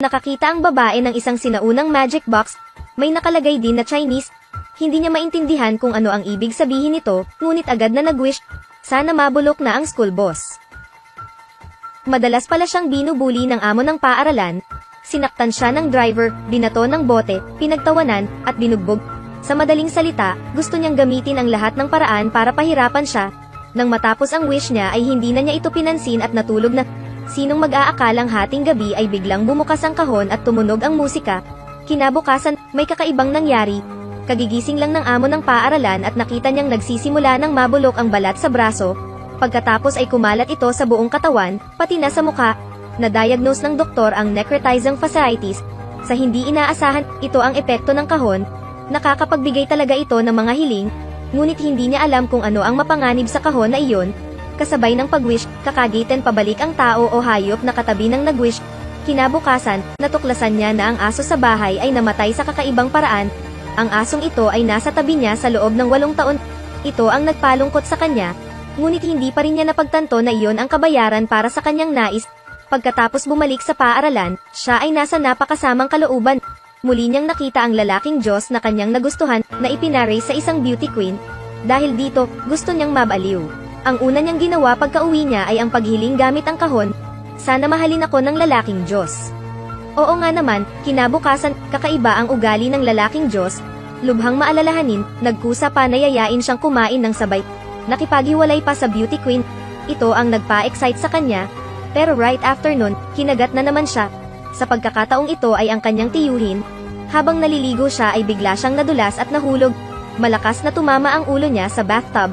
Nakakita ang babae ng isang sinaunang magic box, may nakalagay din na Chinese. Hindi niya maintindihan kung ano ang ibig sabihin nito, ngunit agad na nag-wish, sana mabulok na ang school boss. Madalas pala siyang binubuli ng amo ng paaralan, sinaktan siya ng driver, binato ng bote, pinagtawanan, at binugbog. Sa madaling salita, gusto niyang gamitin ang lahat ng paraan para pahirapan siya. Nang matapos ang wish niya ay hindi na niya ito pinansin at natulog na. Sinong mag-aakalang hating gabi ay biglang bumukas ang kahon at tumunog ang musika. Kinabukasan, may kakaibang nangyari. Kagigising lang ng amo ng paaralan at nakita niyang nagsisimula ng mabulok ang balat sa braso. Pagkatapos ay kumalat ito sa buong katawan, pati na sa mukha. Na-diagnose ng doktor ang necrotizing fasciitis. Sa hindi inaasahan, ito ang epekto ng kahon. Nakakapagbigay talaga ito ng mga hiling, ngunit hindi niya alam kung ano ang mapanganib sa kahon na iyon. Kasabay ng pagwish, kakagitin pabalik ang tao o hayop na katabi ng nagwish. Kinabukasan, natuklasan niya na ang aso sa bahay ay namatay sa kakaibang paraan. Ang asong ito ay nasa tabi niya sa loob ng walong taon. Ito ang nagpalungkot sa kanya, ngunit hindi pa rin niya napagtanto na iyon ang kabayaran para sa kanyang nais. Pagkatapos bumalik sa paaralan, siya ay nasa napakasamang kalooban. Muli niyang nakita ang lalaking Diyos na kanyang nagustuhan na ipinare sa isang beauty queen. Dahil dito, gusto niyang mabaliw. Ang una niyang ginawa pagka-uwi niya ay ang paghiling gamit ang kahon. Sana mahalin ako ng lalaking Diyos. Oo nga naman, kinabukasan, kakaiba ang ugali ng lalaking Diyos. Lubhang maalalahanin, nagkusa pa na yayain siyang kumain ng sabay. Nakipaghiwalay pa sa beauty queen. Ito ang nagpa-excite sa kanya. Pero right after nun, kinagat na naman siya. Sa pagkakataong ito ay ang kanyang tiyuhin. Habang naliligo siya ay bigla siyang nadulas at nahulog. Malakas na tumama ang ulo niya sa bathtub.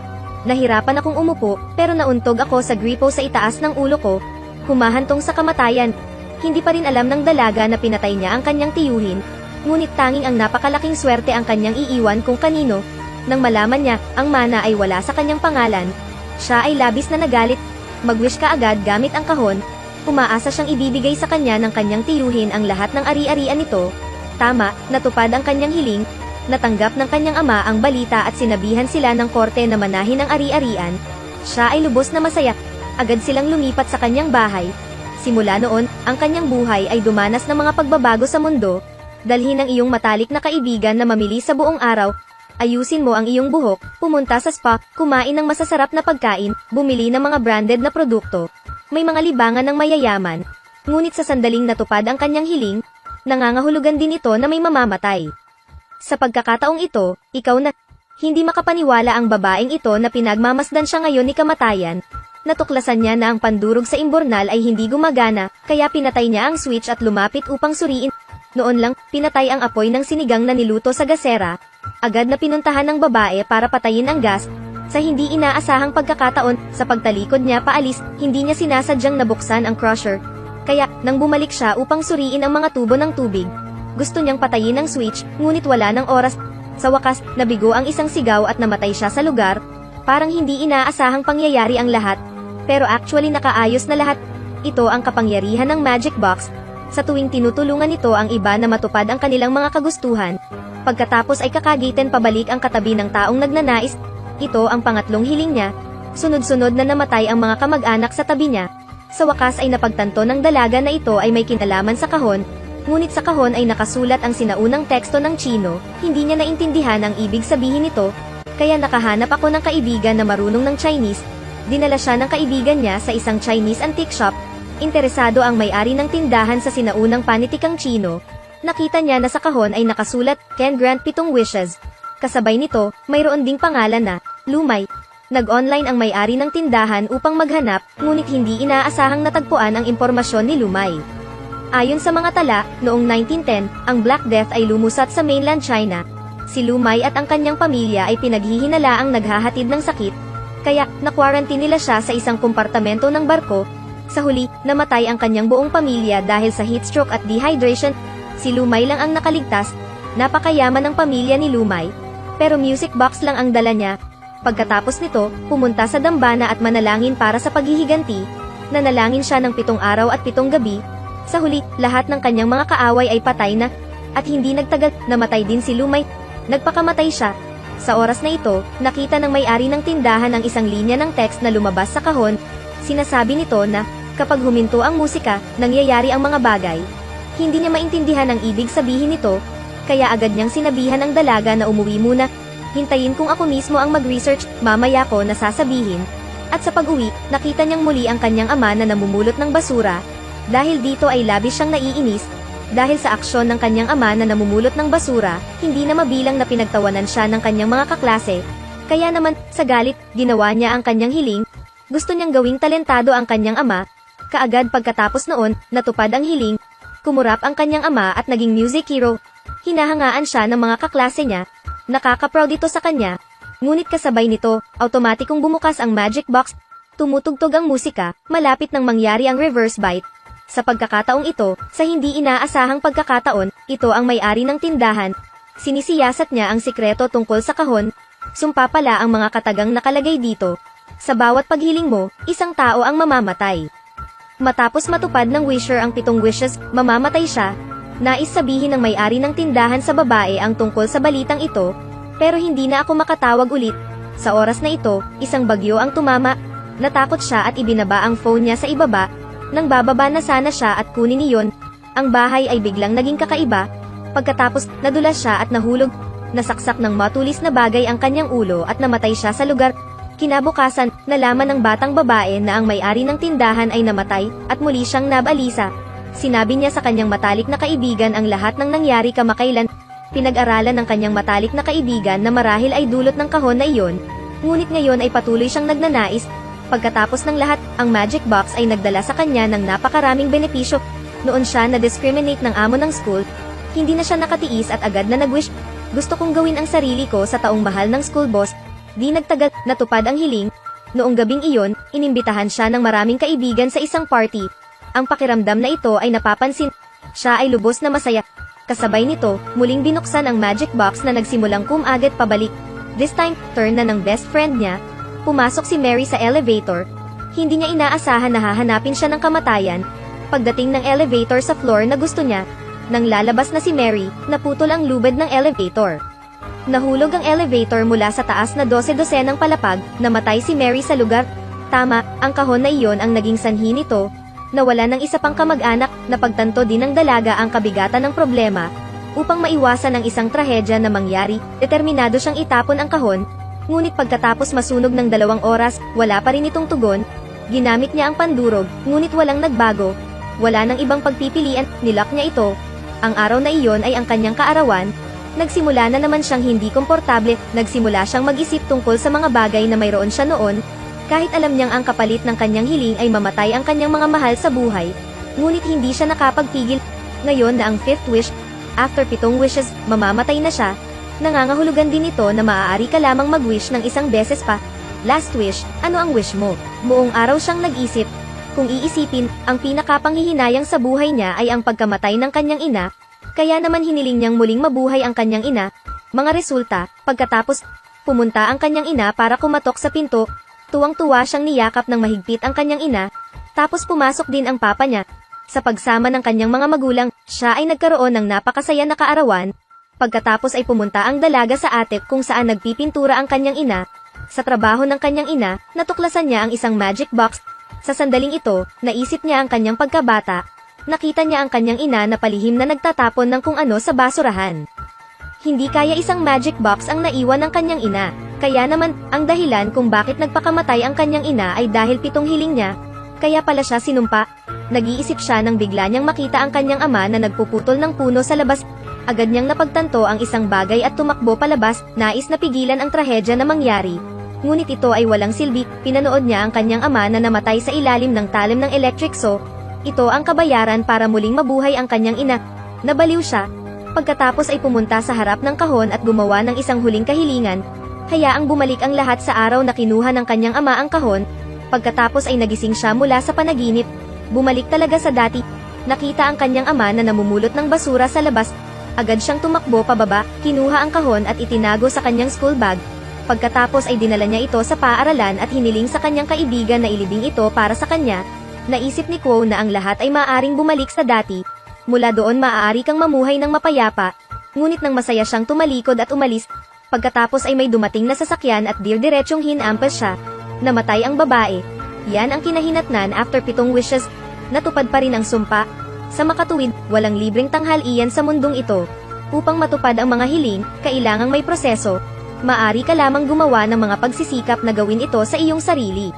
Nahirapan akong umupo, pero nauntog ako sa gripo sa itaas ng ulo ko. Humahantong sa kamatayan. Hindi pa rin alam ng dalaga na pinatay niya ang kanyang tiyuhin. Ngunit tanging ang napakalaking swerte ang kanyang iiwan kung kanino. Nang malaman niya, ang mana ay wala sa kanyang pangalan. Siya ay labis na nagalit. Mag-wish ka agad gamit ang kahon. Umaasa siyang ibibigay sa kanya ng kanyang tiyuhin ang lahat ng ari-arian nito. Tama, natupad ang kanyang hiling, Natanggap ng kanyang ama ang balita at sinabihan sila ng korte na manahin ang ari-arian. Siya ay lubos na masaya. Agad silang lumipat sa kanyang bahay. Simula noon, ang kanyang buhay ay dumanas ng mga pagbabago sa mundo. Dalhin ang iyong matalik na kaibigan na mamili sa buong araw. Ayusin mo ang iyong buhok, pumunta sa spa, kumain ng masasarap na pagkain, bumili ng mga branded na produkto. May mga libangan ng mayayaman. Ngunit sa sandaling natupad ang kanyang hiling, nangangahulugan din ito na may mamamatay. Sa pagkakataong ito, ikaw na, hindi makapaniwala ang babaeng ito na pinagmamasdan siya ngayon ni kamatayan. Natuklasan niya na ang pandurog sa imbornal ay hindi gumagana, kaya pinatay niya ang switch at lumapit upang suriin. Noon lang, pinatay ang apoy ng sinigang na niluto sa gasera. Agad na pinuntahan ng babae para patayin ang gas. Sa hindi inaasahang pagkakataon, sa pagtalikod niya paalis, hindi niya sinasadyang nabuksan ang crusher. Kaya, nang bumalik siya upang suriin ang mga tubo ng tubig, gusto niyang patayin ang switch, ngunit wala ng oras. Sa wakas, nabigo ang isang sigaw at namatay siya sa lugar. Parang hindi inaasahang pangyayari ang lahat. Pero actually nakaayos na lahat. Ito ang kapangyarihan ng Magic Box. Sa tuwing tinutulungan nito ang iba na matupad ang kanilang mga kagustuhan. Pagkatapos ay kakagitin pabalik ang katabi ng taong nagnanais. Ito ang pangatlong hiling niya. Sunod-sunod na namatay ang mga kamag-anak sa tabi niya. Sa wakas ay napagtanto ng dalaga na ito ay may kinalaman sa kahon, Ngunit sa kahon ay nakasulat ang sinaunang teksto ng Chino, hindi niya naintindihan ang ibig sabihin nito, kaya nakahanap ako ng kaibigan na marunong ng Chinese. Dinala siya ng kaibigan niya sa isang Chinese antique shop. Interesado ang may-ari ng tindahan sa sinaunang panitikang Chino. Nakita niya na sa kahon ay nakasulat, Can grant pitong wishes. Kasabay nito, mayroon ding pangalan na, Lumay. Nag-online ang may-ari ng tindahan upang maghanap, ngunit hindi inaasahang natagpuan ang impormasyon ni Lumay. Ayon sa mga tala, noong 1910, ang Black Death ay lumusat sa mainland China. Si Lumay at ang kanyang pamilya ay pinaghihinalaang naghahatid ng sakit, kaya nakwarantine nila siya sa isang kompartamento ng barko. Sa huli, namatay ang kanyang buong pamilya dahil sa heat stroke at dehydration. Si Lumay lang ang nakaligtas. Napakayaman ng pamilya ni Lumay. Pero music box lang ang dala niya. Pagkatapos nito, pumunta sa dambana at manalangin para sa paghihiganti. Nanalangin siya ng pitong araw at pitong gabi, sa huli, lahat ng kanyang mga kaaway ay patay na, at hindi nagtagal, namatay din si Lumay. Nagpakamatay siya. Sa oras na ito, nakita ng may-ari ng tindahan ang isang linya ng text na lumabas sa kahon. Sinasabi nito na, kapag huminto ang musika, nangyayari ang mga bagay. Hindi niya maintindihan ang ibig sabihin nito, kaya agad niyang sinabihan ang dalaga na umuwi muna. Hintayin kung ako mismo ang mag-research, mamaya ko nasasabihin. At sa pag-uwi, nakita niyang muli ang kanyang ama na namumulot ng basura. Dahil dito ay labis siyang naiinis, dahil sa aksyon ng kanyang ama na namumulot ng basura, hindi na mabilang na pinagtawanan siya ng kanyang mga kaklase. Kaya naman, sa galit, ginawa niya ang kanyang hiling. Gusto niyang gawing talentado ang kanyang ama. Kaagad pagkatapos noon, natupad ang hiling. Kumurap ang kanyang ama at naging music hero. Hinahangaan siya ng mga kaklase niya. Nakaka-proud ito sa kanya. Ngunit kasabay nito, automatikong bumukas ang magic box. Tumutugtog ang musika, malapit nang mangyari ang reverse bite. Sa pagkakataong ito, sa hindi inaasahang pagkakataon, ito ang may-ari ng tindahan. Sinisiyasat niya ang sikreto tungkol sa kahon. Sumpa pala ang mga katagang nakalagay dito. Sa bawat paghiling mo, isang tao ang mamamatay. Matapos matupad ng wisher ang pitong wishes, mamamatay siya. Nais sabihin ng may-ari ng tindahan sa babae ang tungkol sa balitang ito, pero hindi na ako makatawag ulit. Sa oras na ito, isang bagyo ang tumama. Natakot siya at ibinaba ang phone niya sa ibaba. Nang bababa na sana siya at kunin iyon, ang bahay ay biglang naging kakaiba. Pagkatapos, nadulas siya at nahulog. Nasaksak ng matulis na bagay ang kanyang ulo at namatay siya sa lugar. Kinabukasan, nalaman ng batang babae na ang may-ari ng tindahan ay namatay, at muli siyang nabalisa. Sinabi niya sa kanyang matalik na kaibigan ang lahat ng nangyari kamakailan. Pinag-aralan ng kanyang matalik na kaibigan na marahil ay dulot ng kahon na iyon. Ngunit ngayon ay patuloy siyang nagnanais. Pagkatapos ng lahat, ang magic box ay nagdala sa kanya ng napakaraming benepisyo. Noon siya na-discriminate ng amo ng school. Hindi na siya nakatiis at agad na nag-wish. Gusto kong gawin ang sarili ko sa taong mahal ng school boss. Di nagtagal, natupad ang hiling. Noong gabing iyon, inimbitahan siya ng maraming kaibigan sa isang party. Ang pakiramdam na ito ay napapansin. Siya ay lubos na masaya. Kasabay nito, muling binuksan ang magic box na nagsimulang kumagat pabalik. This time, turn na ng best friend niya. Pumasok si Mary sa elevator. Hindi niya inaasahan na hahanapin siya ng kamatayan. Pagdating ng elevator sa floor na gusto niya, nang lalabas na si Mary, naputol ang lubid ng elevator. Nahulog ang elevator mula sa taas na 12-12 ng palapag, namatay si Mary sa lugar. Tama, ang kahon na iyon ang naging sanhi nito, nawala ng isa pang kamag-anak, napagtanto din ng dalaga ang kabigatan ng problema. Upang maiwasan ang isang trahedya na mangyari, determinado siyang itapon ang kahon, ngunit pagkatapos masunog ng dalawang oras, wala pa rin itong tugon. Ginamit niya ang pandurog, ngunit walang nagbago. Wala nang ibang pagpipilian, nilak niya ito. Ang araw na iyon ay ang kanyang kaarawan, Nagsimula na naman siyang hindi komportable, nagsimula siyang mag-isip tungkol sa mga bagay na mayroon siya noon, kahit alam niyang ang kapalit ng kanyang hiling ay mamatay ang kanyang mga mahal sa buhay, ngunit hindi siya nakapagpigil. Ngayon na ang fifth wish, after pitong wishes, mamamatay na siya, nangangahulugan din ito na maaari ka lamang mag-wish ng isang beses pa. Last wish, ano ang wish mo? Buong araw siyang nag-isip. Kung iisipin, ang pinakapanghihinayang sa buhay niya ay ang pagkamatay ng kanyang ina, kaya naman hiniling niyang muling mabuhay ang kanyang ina. Mga resulta, pagkatapos, pumunta ang kanyang ina para kumatok sa pinto. Tuwang-tuwa siyang niyakap ng mahigpit ang kanyang ina. Tapos pumasok din ang papa niya. Sa pagsama ng kanyang mga magulang, siya ay nagkaroon ng napakasaya na kaarawan. Pagkatapos ay pumunta ang dalaga sa attic kung saan nagpipintura ang kanyang ina. Sa trabaho ng kanyang ina, natuklasan niya ang isang magic box. Sa sandaling ito, naisip niya ang kanyang pagkabata, nakita niya ang kanyang ina na palihim na nagtatapon ng kung ano sa basurahan. Hindi kaya isang magic box ang naiwan ng kanyang ina. Kaya naman, ang dahilan kung bakit nagpakamatay ang kanyang ina ay dahil pitong hiling niya. Kaya pala siya sinumpa. Nag-iisip siya nang bigla niyang makita ang kanyang ama na nagpuputol ng puno sa labas. Agad niyang napagtanto ang isang bagay at tumakbo palabas, nais na pigilan ang trahedya na mangyari. Ngunit ito ay walang silbi, pinanood niya ang kanyang ama na namatay sa ilalim ng talim ng electric so, ito ang kabayaran para muling mabuhay ang kanyang ina. Nabaliw siya. Pagkatapos ay pumunta sa harap ng kahon at gumawa ng isang huling kahilingan. Hayaang bumalik ang lahat sa araw na kinuha ng kanyang ama ang kahon. Pagkatapos ay nagising siya mula sa panaginip. Bumalik talaga sa dati. Nakita ang kanyang ama na namumulot ng basura sa labas. Agad siyang tumakbo pababa, kinuha ang kahon at itinago sa kanyang school bag. Pagkatapos ay dinala niya ito sa paaralan at hiniling sa kanyang kaibigan na ilibing ito para sa kanya, Naisip ni Quo na ang lahat ay maaaring bumalik sa dati. Mula doon maaari kang mamuhay ng mapayapa. Ngunit nang masaya siyang tumalikod at umalis, pagkatapos ay may dumating na sasakyan at dir-diretsyong hinampas siya. Namatay ang babae. Yan ang kinahinatnan after pitong wishes. Natupad pa rin ang sumpa. Sa makatuwid, walang libreng tanghalian sa mundong ito. Upang matupad ang mga hiling, kailangang may proseso. Maari ka lamang gumawa ng mga pagsisikap na gawin ito sa iyong sarili.